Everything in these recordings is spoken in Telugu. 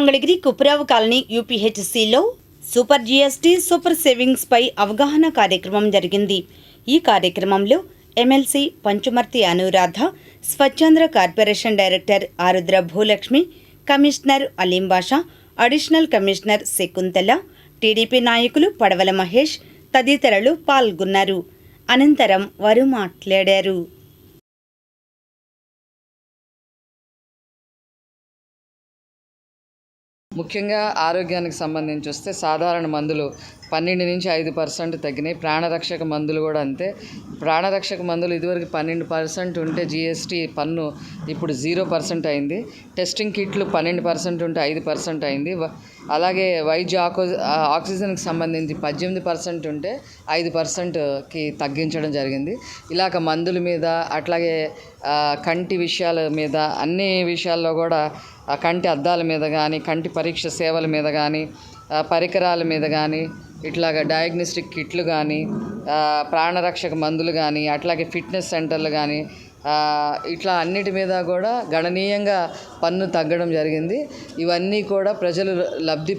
మంగళగిరి కుప్రావు కాలనీ యూపీహెచ్సిలో సూపర్ జీఎస్టీ సూపర్ సేవింగ్స్ పై అవగాహన కార్యక్రమం జరిగింది. ఈ కార్యక్రమంలో MLC Panchumarthi Anuradha స్వచ్ఛంద్ర corporation director Arudra Bhulakshmi commissioner Aleem Basha additional commissioner Shakuntala TDP నాయకులు పడవల మహేష్ తదితరులు పాల్గొన్నారు. అనంతరం వారు మాట్లాడారు. ముఖ్యంగా ఆరోగ్యానికి సంబంధించి వస్తే సాధారణ మందులు పన్నెండు నుంచి ఐదు పర్సెంట్ తగ్గినాయి. ప్రాణరక్షక మందులు కూడా అంతే. ప్రాణరక్షక మందులు ఇదివరకు పన్నెండు పర్సెంట్ ఉంటే జిఎస్టీ పన్ను ఇప్పుడు జీరో పర్సెంట్ అయింది. టెస్టింగ్ కిట్లు పన్నెండు పర్సెంట్ ఉంటే ఐదు పర్సెంట్ అయింది. అలాగే వైద్య ఆకో ఆక్సిజన్కి సంబంధించి పద్దెనిమిది పర్సెంట్ ఉంటే ఐదు పర్సెంట్కి తగ్గించడం జరిగింది. ఇలాగ మందుల మీద అట్లాగే కంటి విషయాల మీద అన్ని విషయాల్లో కూడా కంటి అద్దాల మీద కానీ కంటి పరీక్ష సేవల మీద కానీ పరికరాల మీద కానీ ఇట్లాగ డయాగ్నోస్టిక్ కిట్లు కానీ ప్రాణరక్షక మందులు కానీ అట్లాగే ఫిట్నెస్ సెంటర్లు కానీ ఇట్లా అన్నిటి మీద కూడా గణనీయంగా పన్ను తగ్గడం జరిగింది. ఇవన్నీ కూడా ప్రజలు లబ్ధి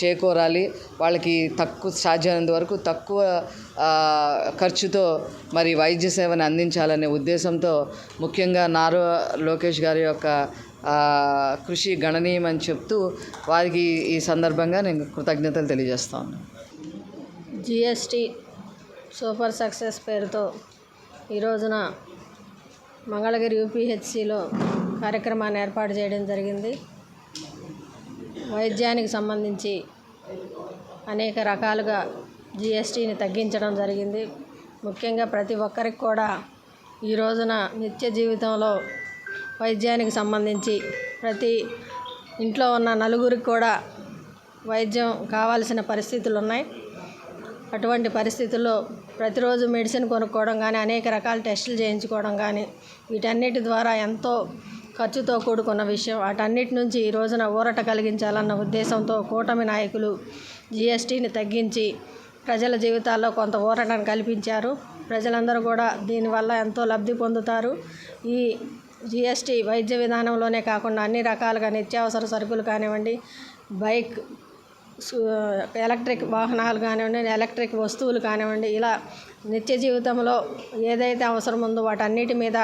చేకూరాలి. వాళ్ళకి తక్కువ సాధ్యమైనంత వరకు తక్కువ ఖర్చుతో మరి వైద్య సేవను అందించాలనే ఉద్దేశంతో ముఖ్యంగా నారా లోకేష్ గారి యొక్క కృషి గణనీయమని చెప్తూ వారికి ఈ సందర్భంగా నేను కృతజ్ఞతలు తెలియజేస్తాను జిఎస్టి సూపర్ సక్సెస్ పేరుతో ఈ రోజున మంగళగిరి యూపీహెచ్సిలో కార్యక్రమాన్ని ఏర్పాటు చేయడం జరిగింది. వైద్యానికి సంబంధించి అనేక రకాలుగా జిఎస్టీని తగ్గించడం జరిగింది. ముఖ్యంగా ప్రతి ఒక్కరికి కూడా ఈ రోజున నిత్య జీవితంలో వైద్యానికి సంబంధించి ప్రతి ఇంట్లో ఉన్న నలుగురికి కూడా వైద్యం కావాల్సిన పరిస్థితులు ఉన్నాయి. అటువంటి పరిస్థితుల్లో ప్రతిరోజు మెడిసిన్ కొనుక్కోవడం కానీ అనేక రకాల టెస్టులు చేయించుకోవడం కానీ వీటన్నిటి ద్వారా ఎంతో ఖర్చుతో కూడుకున్న విషయం. వాటన్నిటి నుంచి ఈ రోజున ఊరట కలిగించాలన్న ఉద్దేశంతో కూటమి నాయకులు జిఎస్టీని తగ్గించి ప్రజల జీవితాల్లో కొంత ఊరటను కల్పించారు. ప్రజలందరూ కూడా దీనివల్ల ఎంతో లబ్ధి పొందుతారు. ఈ జిఎస్టీ వైద్య విధానంలోనే కాకుండా అన్ని రకాలుగా నిత్యావసర సరుకులు కానివ్వండి బైక్ ఎలక్ట్రిక్ వాహనాలు కానివ్వండి ఎలక్ట్రిక్ వస్తువులు కానివ్వండి ఇలా నిత్య జీవితంలో ఏదైతే అవసరం ఉందో వాటన్నిటి మీద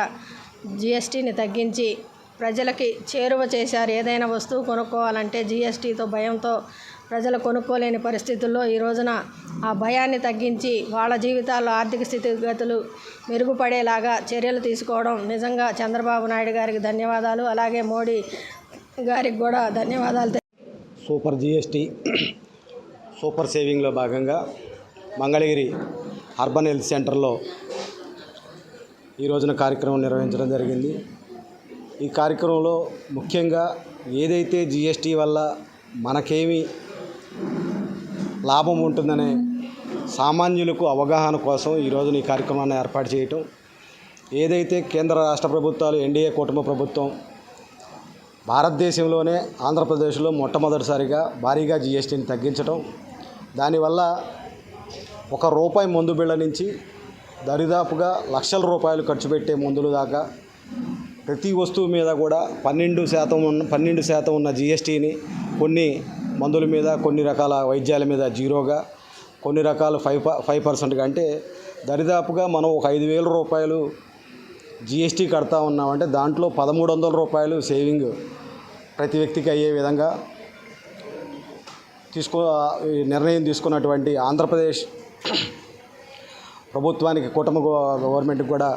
జిఎస్టీని తగ్గించి ప్రజలకి చేరువ చేశారు. ఏదైనా వస్తువు కొనుక్కోవాలంటే జిఎస్టీతో భయంతో ప్రజలు కొనుక్కోలేని పరిస్థితుల్లో ఈ రోజున ఆ భయాన్ని తగ్గించి వాళ్ళ జీవితాల్లో ఆర్థిక స్థితిగతులు మెరుగుపడేలాగా చర్యలు తీసుకోవడం నిజంగా చంద్రబాబు నాయుడు గారికి ధన్యవాదాలు. అలాగే మోడీ గారికి కూడా ధన్యవాదాలు. సూపర్ జిఎస్టీ సూపర్ సేవింగ్లో భాగంగా మంగళగిరి అర్బన్ హెల్త్ సెంటర్లో ఈ రోజున కార్యక్రమం నిర్వహించడం జరిగింది. ఈ కార్యక్రమంలో ముఖ్యంగా ఏదైతే జిఎస్టీ వల్ల మనకేమి లాభం ఉంటుందనే సామాన్యులకు అవగాహన కోసం ఈ రోజున ఈ కార్యక్రమాన్ని ఏర్పాటు చేయటం. ఏదైతే కేంద్ర రాష్ట్ర ప్రభుత్వాలు ఎన్డీఏ కుటుంబ ప్రభుత్వం భారతదేశంలోనే ఆంధ్రప్రదేశ్లో మొట్టమొదటిసారిగా భారీగా జిఎస్టీని తగ్గించడం దానివల్ల ఒక రూపాయి మందు బిళ్ళ నుంచి దరిదాపుగా లక్షల రూపాయలు ఖర్చు పెట్టే మందులు దాకా ప్రతి వస్తువు మీద కూడా పన్నెండు శాతం ఉన్న పన్నెండు శాతం ఉన్న జిఎస్టీని కొన్ని మందుల మీద కొన్ని రకాల వైద్యాల మీద జీరోగా కొన్ని రకాల ఫైవ్ ప- ఫైవ్ పర్సెంట్గా. అంటే దరిదాపుగా మనం ఒక ఐదు వేల రూపాయలు జిఎస్టీ కడతా ఉన్నామంటే దాంట్లో పదమూడు వందల రూపాయలు సేవింగ్ ప్రతి వ్యక్తికి అయ్యే విధంగా తీసుకో ఈ నిర్ణయం తీసుకున్నటువంటి ఆంధ్రప్రదేశ్ ప్రభుత్వానికి కుటుంబ గవర్నమెంట్కి కూడా